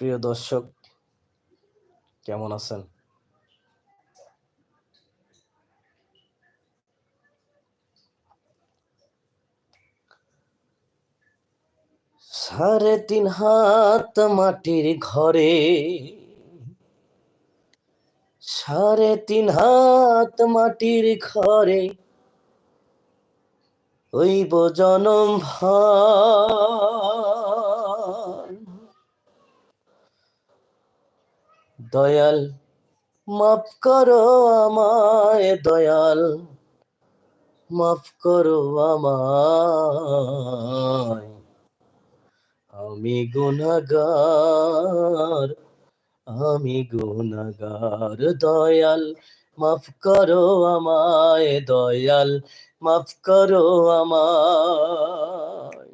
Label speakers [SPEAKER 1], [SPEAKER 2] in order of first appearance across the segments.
[SPEAKER 1] প্রিয় দর্শক, কেমন আছেন? সাড়ে তিন হাত মাটির ঘরে, সাড়ে তিন হাত মাটির ঘরে হইব জনম ভার। দয়াল, মাফ করো আমায় দয়াল, মাফ করো আমায়। আমি গুনাগার আমি গুনাগার দয়াল, মাফ করো আমায় দয়াল, মাফ করো আমায়।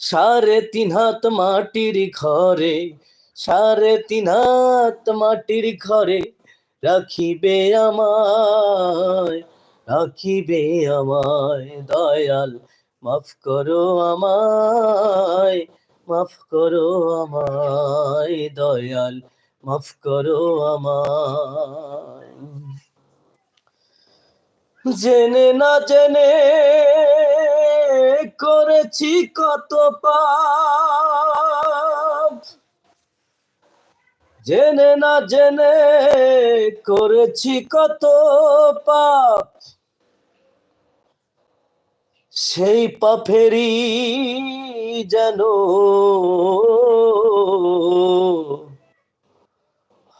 [SPEAKER 1] সাড়ে তিন হাত মাটির ঘরে সাড়ে তিন হাত মাটির ঘরে রাখিবে আমায় রাখিবে আমায় দয়াল, মাফ করো আমায়, মাফ করো আমায় দয়াল, মাফ করো আমায়। জেনে না জেনে করেছি কত পাপ জেনে না জেনে করেছি কত পাপ। সেই পাপেরই যেন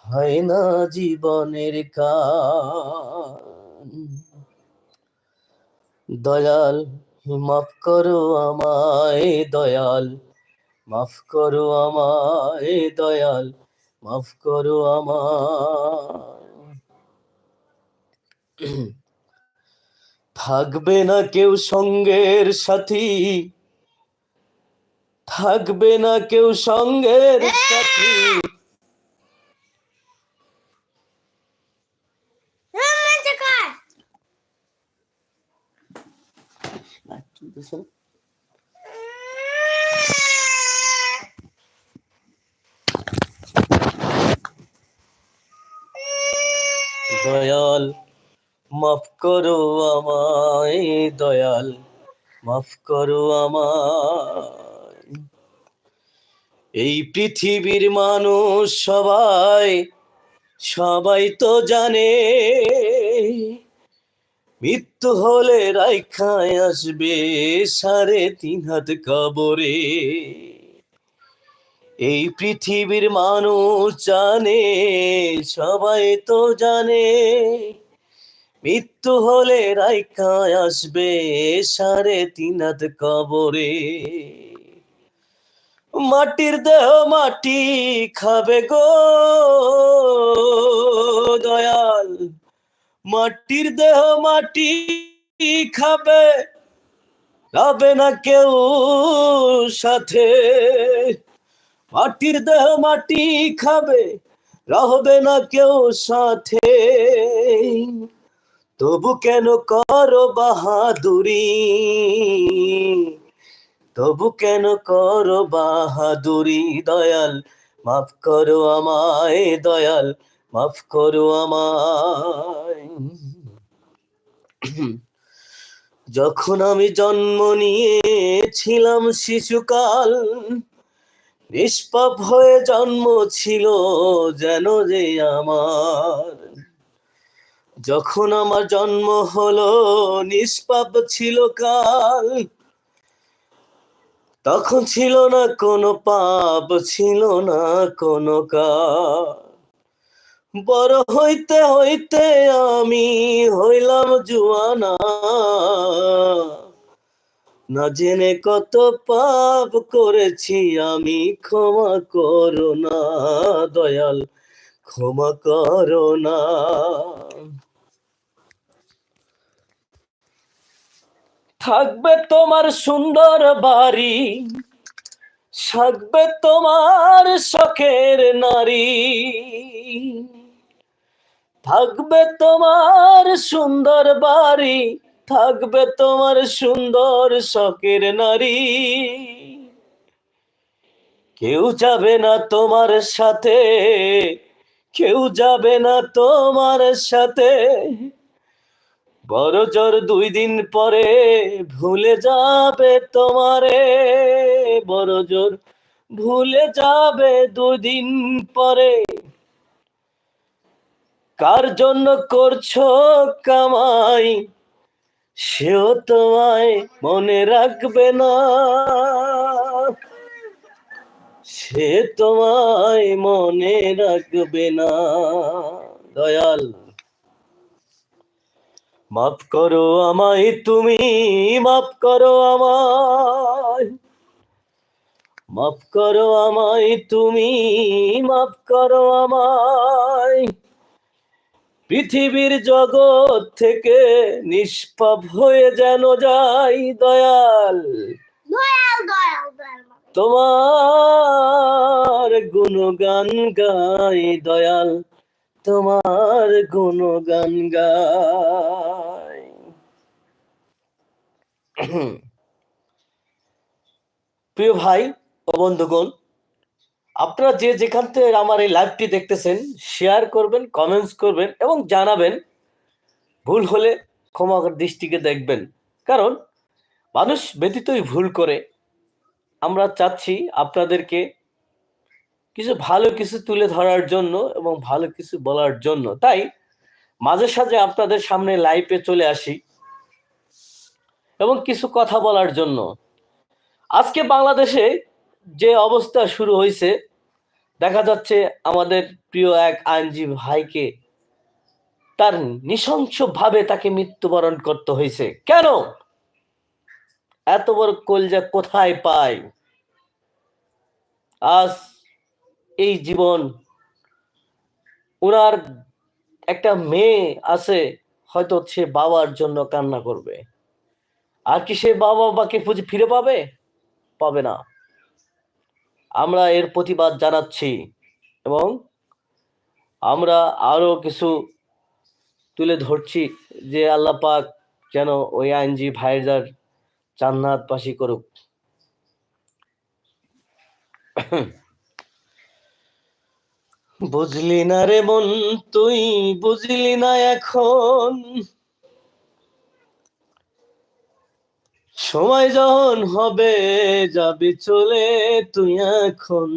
[SPEAKER 1] হয় না জীবনের কান। দয়াল, মাফ করো আমায়, দয়াল, মাফ করো আমায়, দয়াল। মাফ করো আমার। থাকবে না কেউ সঙ্গের সাথী। থাকবে না কেউ সঙ্গের সাথী। দয়াল, মাফ করো আমায় দয়াল, মাফ করো আমায়। এই পৃথিবীর মানুষ সবাই সবাই তো জানে, মৃত্যু হলে রাইখায় আসবে সাড়ে তিন হাত কবরে। এই পৃথিবীর মানুষ জানে, সবাই তো জানে। মৃত্যু হলে রাইখায় আসবে সাড়ে তিন হাত কবরে। মাটির দেহ মাটি খাবে গো দয়াল। মাটির দেহ মাটি খাবে যাবে না কেউ সাথে। মাটির দেহ মাটি খাবে, রহবে না কেউ সাথে। তবু কেন করো বাহাদুরি? তবু কেন করো বাহাদুরি? দয়াল, মাফ করো আমায়, দয়াল, মাফ করো আমায়। যখন আমি জন্ম নিয়েছিলাম শিশুকাল নিষ্পাপ হয়ে জন্ম ছিল যেন যে আমার। যখন আমার জন্ম হলো, নিষ্পাপ ছিল কাল। তখন ছিল না কোনো পাপ, ছিল না কোনো কাল। বড় হইতে হইতে আমি হইলাম জুয়ানা। না জেনে কত পাপ করেছি আমি, ক্ষমা করো না, দয়াল, ক্ষমা করো না। থাকবে তোমার সুন্দর বাড়ি, থাকবে তোমার শখের নারী, থাকবে তোমার সুন্দর বাড়ি থাকবে তোমার সুন্দর শখের নারী। কেউ যাবে না তোমার সাথে, কেউ যাবে না তোমার সাথে। বড় জোর দুই দিন পরে ভুলে যাবে তোমারে। বড় জোর ভুলে যাবে দুই দিন পরে। কার জন্য করছ কামাই? সেও তোমায় মনে রাখবে না। সে তোমায় মনে রাখবে না। দয়াল, মাফ করো আমায়, তুমি মাফ করো আমায়। মাফ করো আমায়, তুমি মাফ করো আমায়। পৃথিবীর জগৎ থেকে নিষ্পাপ হয়ে যেন যাই দয়াল।
[SPEAKER 2] দয়াল
[SPEAKER 1] তোমার গুণগান গাই দয়াল তোমার গুণগান গাই। প্রিয় ভাই ও বন্ধুগণ আপনারা যে যেখান থেকে আমার এই লাইভটি দেখতেছেন শেয়ার করবেন কমেন্টস করবেন এবং জানাবেন। ভুল হলে ক্ষমা দৃষ্টিকে দেখবেন। কারণ মানুষ ব্যতীতই ভুল করে। আমরা চাচ্ছি আপনাদেরকে কিছু ভালো কিছু তুলে ধরার জন্য এবং ভালো কিছু বলার জন্য। তাই মাঝে সাঝে আপনাদের সামনে লাইভে চলে আসি এবং কিছু কথা বলার জন্য। আজকে বাংলাদেশে যে অবস্থা শুরু হয়েছে, দেখা যাচ্ছে আমাদের প্রিয় এক আইনজীবী ভাইকে তার নৃশংসভাবে তাকে মৃত্যুবরণ করতে হয়েছে। কেন? এত বড় কলজা কোথায় পায়? আজ এই জীবন ওনার একটা মেয়ে আছে, হয়তো সে বাবার জন্য কান্না করবে। আর কি সে বাবা বাকে খুঁজে ফিরে পাবে? পাবে না। আমরা এর প্রতিবাদ জানাচ্ছি এবং আমরা আরও কিছু তুলে ধরছি যে আল্লাহ পাক যেন ওই আইনজি ভাইজার জান্নাত পাশি করুক। বুঝলি না রে মন তুই বুঝলি না এখন সময় যখন হবে, যাবি চলে তুই এখন।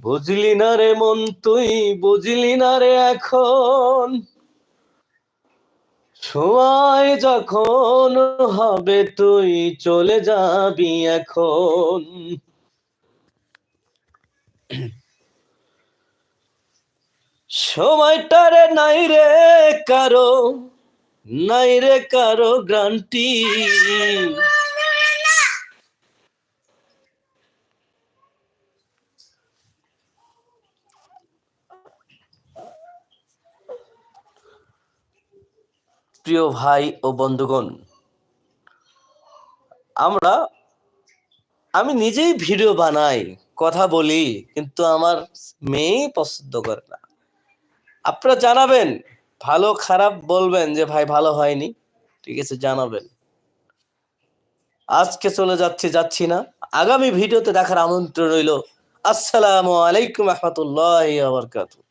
[SPEAKER 1] বুঝলি না রে মন তুই, বুঝলি না রে এখন। সময় যখন হবে, তুই চলে যাবি এখন। সময়টারে নাই রে কারও। নাই রে কারও গ্রান্টি প্রিয় ভাই ও বন্ধুগণ, আমরা, আমি নিজেই ভিডিও বানাই, কথা বলি, কিন্তু আমার মেয়ে পছন্দ করে না। আপনারা জানাবেন ভালো, খারাপ বলবেন যে, ভাই, ভালো হয়নি। ঠিক আছে, জানাবেন। আজকে চলে যাচ্ছে, যাচ্ছি না। আগামী ভিডিওতে দেখার আমন্ত্রণ রইল। আসসালামু আলাইকুম রহমতুল্লাহ আবরকাতু